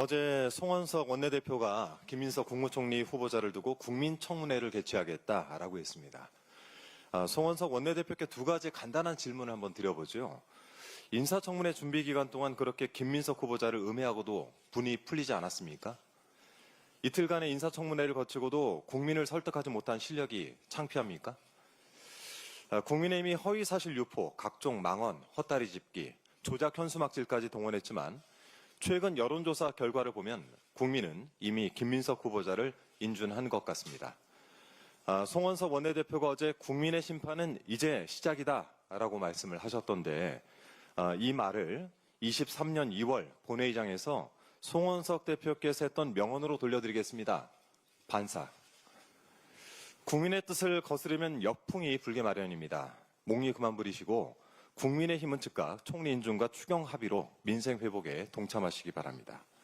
어제 송원석 원내대표가 김민석 국무총리 후보자를 두고 국민청문회를 개최하겠다라고 했습니다. 아, 송원석 원내대표께 두 가지 간단한 질문을 한번 드려보죠. 인사청문회 준비 기간 동안 그렇게 김민석 후보자를 음해하고도 분이 풀리지 않았습니까? 이틀간의 인사청문회를 거치고도 국민을 설득하지 못한 실력이 창피합니까? 아, 국민의힘이 허위사실 유포, 각종 망언, 헛다리 짚기, 조작 현수막질까지 동원했지만 최근 여론조사 결과를 보면 국민은 이미 김민석 후보자를 인준한 것 같습니다. 아, 송원석 원내대표가 어제 국민의 심판은 이제 시작이다라고 말씀을 하셨던데 아, 이 말을 23년 2월 본회의장에서 송원석 대표께서 했던 명언으로 돌려드리겠습니다. 반사. 국민의 뜻을 거스르면 역풍이 불게 마련입니다. 목리 그만 부리시고 국민의 힘은 즉각 총리 인준과 추경 합의로 민생 회복에 동참하시기 바랍니다.